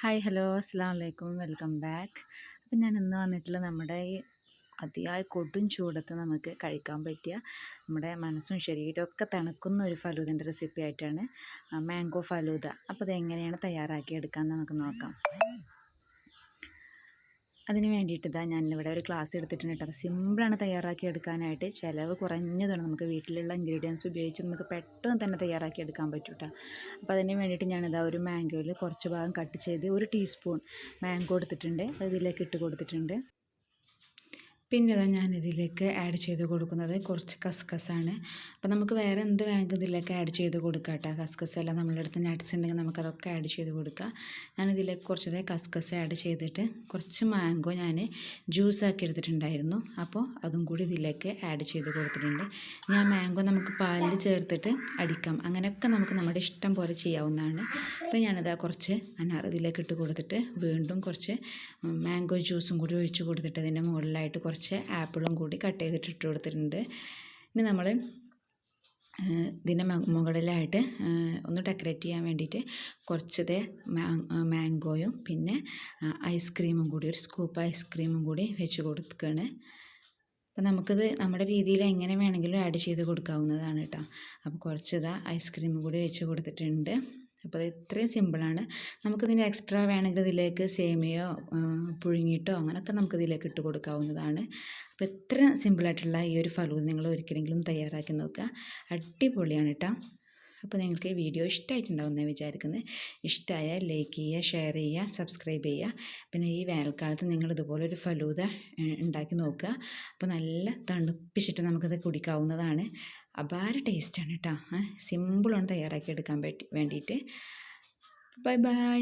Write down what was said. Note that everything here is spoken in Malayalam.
ഹായ് ഹലോ അസ്സാം വലൈക്കും വെൽക്കം ബാക്ക്. അപ്പം ഞാൻ ഇന്ന് വന്നിട്ടുള്ള നമ്മുടെ ഈ അതിയായ കൊടും ചൂടത്ത് നമുക്ക് കഴിക്കാൻ പറ്റിയ നമ്മുടെ മനസ്സും ശരീരവും ഒക്കെ തണുക്കുന്ന ഒരു ഫലൂദന്റെ റെസിപ്പി ആയിട്ടാണ് മാംഗോ ഫലൂദ. അപ്പോൾ തയ്യാറാക്കി എടുക്കാമെന്ന് നമുക്ക് നോക്കാം. അതിന് വേണ്ടിയിട്ട് ഇതാ ഞാനിവിടെ ഒരു ക്ലാസ് എടുത്തിട്ടുണ്ട് കേട്ടോ. സിമ്പിളാണ് തയ്യാറാക്കി എടുക്കാനായിട്ട്. ചിലവ് കുറഞ്ഞതാണ് നമുക്ക് വീട്ടിലുള്ള ഇൻഗ്രീഡിയൻസ് ഉപയോഗിച്ച് നമുക്ക് പെട്ടെന്ന് തന്നെ തയ്യാറാക്കി എടുക്കാൻ പറ്റും കേട്ടോ അപ്പോൾ അതിന് വേണ്ടിയിട്ട് ഞാനിതാ ഒരു മാംഗോയിൽ കുറച്ച് ഭാഗം കട്ട് ചെയ്ത് ഒരു ടീസ്പൂൺ മാംഗോ എടുത്തിട്ടുണ്ട്. അത് ഇതിലേക്ക് ഇട്ട് കൊടുത്തിട്ടുണ്ട്. പിന്നെ ഇതാ ഞാനിതിലേക്ക് ആഡ് ചെയ്ത് കൊടുക്കുന്നത് കുറച്ച് കസ്കസാണ്. അപ്പോൾ നമുക്ക് വേറെ എന്ത് വേണമെങ്കിൽ ഇതിലേക്ക് ആഡ് ചെയ്ത് കൊടുക്കാം കേട്ടോ കസ്കസ് എല്ലാം നമ്മളുടെ അടുത്ത് നട്ട്സ് ഉണ്ടെങ്കിൽ നമുക്കതൊക്കെ ആഡ് ചെയ്ത് കൊടുക്കാം. ഞാനിതിലേക്ക് കുറച്ചത് കസ്കസ് ആഡ് ചെയ്തിട്ട് കുറച്ച് മാംഗോ ഞാൻ ജ്യൂസ് ആക്കി എടുത്തിട്ടുണ്ടായിരുന്നു. അപ്പോൾ അതും കൂടി ഇതിലേക്ക് ആഡ് ചെയ്ത് കൊടുത്തിട്ടുണ്ട്. ഞാൻ മാംഗോ നമുക്ക് പാലിൽ ചേർത്തിട്ട് അടിക്കാം. അങ്ങനെയൊക്കെ നമുക്ക് നമ്മുടെ ഇഷ്ടം പോലെ ചെയ്യാവുന്നതാണ്. അപ്പോൾ ഞാനിതാ കുറച്ച് അനാർ ഇതിലേക്ക് ഇട്ട് കൊടുത്തിട്ട് വീണ്ടും കുറച്ച് മാംഗോ ജ്യൂസും കൂടി ഒഴിച്ച് കൊടുത്തിട്ട് അതിന്റെ മുകളിലായിട്ട് കുറച്ച് ആപ്പിളും കൂടി കട്ട് ചെയ്തിട്ട് ഇട്ട് കൊടുത്തിട്ടുണ്ട്. ഇനി നമ്മൾ ഇതിന്റെ മുകളിലായിട്ട് ഒന്ന് ഡെക്കറേറ്റ് ചെയ്യാൻ വേണ്ടിയിട്ട് കുറച്ചത് മാംഗോയും പിന്നെ ഐസ്ക്രീമും കൂടി ഒരു സ്കൂപ്പ് ഐസ്ക്രീമും കൂടി വെച്ച് കൊടുക്കുകയാണ് അപ്പോൾ നമുക്കിത് നമ്മുടെ രീതിയിൽ എങ്ങനെ വേണമെങ്കിലും ആഡ് ചെയ്ത് കൊടുക്കാവുന്നതാണ് കേട്ടോ. അപ്പോൾ കുറച്ചിതാ ഐസ്ക്രീമും കൂടി വെച്ച് കൊടുത്തിട്ടുണ്ട്. അപ്പോൾ അത് ഇത്രയും സിമ്പിളാണ് നമുക്കിതിന് എക്സ്ട്രാ വേണമെങ്കിൽ ഇതിലേക്ക് സേമിയോ പുഴുങ്ങിയിട്ടോ അങ്ങനെയൊക്കെ നമുക്ക് ഇതിലേക്ക് ഇട്ട് കൊടുക്കാവുന്നതാണ്. അപ്പോൾ ഇത്ര സിമ്പിളായിട്ടുള്ള ഈ ഒരു ഫലൂദ നിങ്ങൾ ഒരിക്കലെങ്കിലും തയ്യാറാക്കി നോക്കുക. അടിപൊളിയാണ് കേട്ടോ. അപ്പോൾ നിങ്ങൾക്ക് ഈ വീഡിയോ ഇഷ്ടമായിട്ടുണ്ടാവുമെന്ന് വിചാരിക്കുന്നത് ഇഷ്ടമായാൽ ലൈക്ക് ചെയ്യുക ഷെയർ ചെയ്യുക സബ്സ്ക്രൈബ് ചെയ്യുക. പിന്നെ ഈ വേനൽക്കാലത്ത് നിങ്ങൾ ഇതുപോലെ ഒരു ഫലൂത ഉണ്ടാക്കി നോക്കുക. അപ്പോൾ നല്ല തണുപ്പിച്ചിട്ട് നമുക്കത് കുടിക്കാവുന്നതാണ്. അപാര ടേസ്റ്റാണ് കേട്ടോ. സിമ്പിളാണ് തയ്യാറാക്കി എടുക്കാൻ പറ്റി വേണ്ടിയിട്ട്. Bye bye